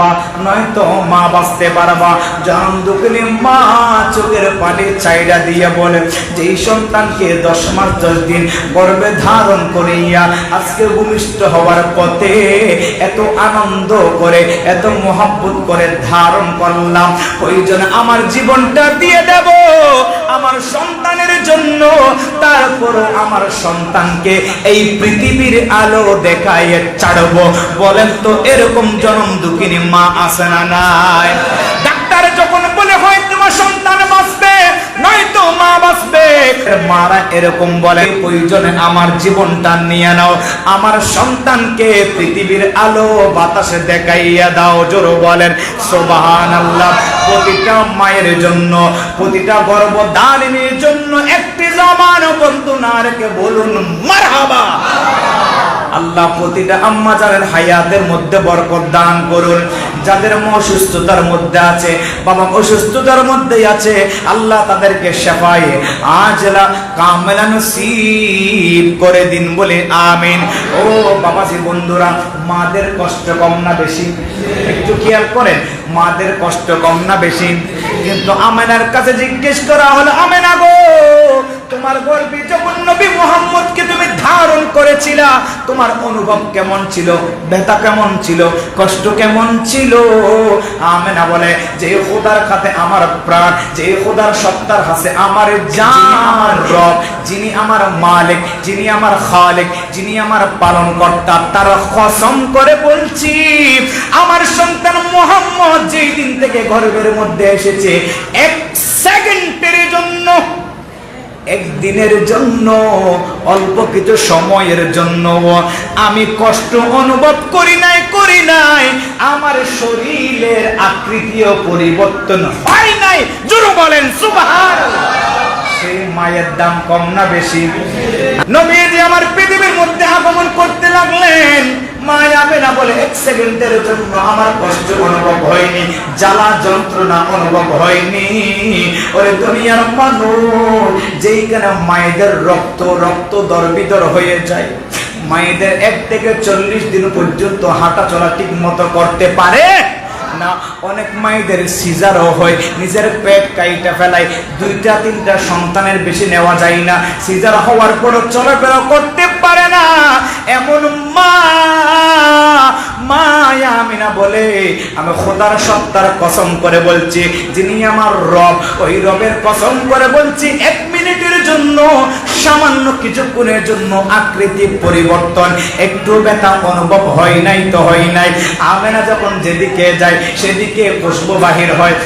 পারবা, নয়তো মা বাঁচতে পারবা। জান দুঃখিনী মা চোখের পানি চাইরা দিয়ে বলে, যেই সন্তানকে দশ মাস দশ দিন গর্ভে ধারণ করিয়া আজকে ভূমিষ্ঠ হওয়ার পথে এত আনন্দ করে, এত মোহাব্বত করে ধারণ করলাম, ওই জন্য আমার জীবনটা দিয়ে দেব। আমার সন্তানের জন্য তারপরও আমার সন্তানকে এই পৃথিবীর আলো দেখায় ছাড়বো। বলেন তো এরকম জনম দুঃখিনী মা আছে না নাই? ডাক্তার যখন বলে, হয়, তোমার সন্তান বাঁচবে, নয়তো মা বাঁচবে। মারা এরকম বলে, প্রয়োজনে আমার জীবনটা নিয়ে নাও। আমার সন্তানকে পৃথিবীর আলো বাতাসে দেখাইয়া দাও। জোর বলেন সোবাহান আল্লাহ প্রতিটা মায়ের জন্য, প্রতিটা গর্ভধারিণীর জন্য একটি জমান বন্ধু না রেখে বলুন মারহাবা আল্লাহ প্রতিটা হায়াতের মধ্যে বরকত দান করুন। যাদের অসুস্থতার মধ্যে আছে, বাবা অসুস্থতার আছে, আল্লাহ তাদেরকে আজলা করে দিন বলে আমিন। ও বন্ধুরা, মাদের কষ্ট কম না বেশি? একটু খেয়াল করেন, মাদের কষ্ট কম না বেশি? কিন্তু আমেনার কাছে জিজ্ঞেস করা হলো, আমেনা তোমার গর্বে যখন নবী মোহাম্মদকে তুমি ধারণ করেছিলা, তোমার অনুভব কেমন ছিল? ব্যথা কেমন ছিল? কষ্ট কেমন ছিল? আমেনা বলে, যে খোদার খাতে আমার প্রাণ, যে খোদার সত্তার হাসে আমার জান আমার রব, যিনি আমার মালিক, যিনি আমার খালিক, যিনি আমার পালন কর্তা তার কসম করে বলছি, আমার সন্তান মোহাম্মদ যেই দিন থেকে গর্ভের মধ্যে এসেছে, এক একদিনের জন্য অল্প কিছু সময়ের জন্য। আমি কষ্ট অনুভব করি নাই করি নাই। আমার শরীরের আকৃতিও পরিবর্তন হয় নাই। জোর বলেন সুবহান সেই মায়ের দাম কম না বেশি? নবীজি আমার পৃথিবীর মধ্যে আগমন করতে লাগলেন। মায়েদের রক্ত রক্ত দরবিদর হয়ে যায়, মায়েদের এক থেকে চল্লিশ দিন পর্যন্ত হাঁটা চলা ঠিক মতো করতে পারে না। অনেক মায়েদের সিজারও হয়, নিজের পেট কাইটা ফেলায়, দুইটা, তিনটা সন্তানের বেশি নেওয়া যায় না। সিজার হওয়ার পরও চলাফেরা করতে পারে না। বলে, আমি খোদার সত্তার কসম করে বলছি, যিনি আমার রব, ওই রবের কসম করে বলছি, এক মিনিটের জন্য, সামান্য কিছুক্ষণের জন্য আকৃতি পরিবর্তন, একটু ব্যথা অনুভব হয় নাই তো হয় নাই। আমেনা যখন যেদিকে যায়, সেদিকে পুষ্প বাহির হয়।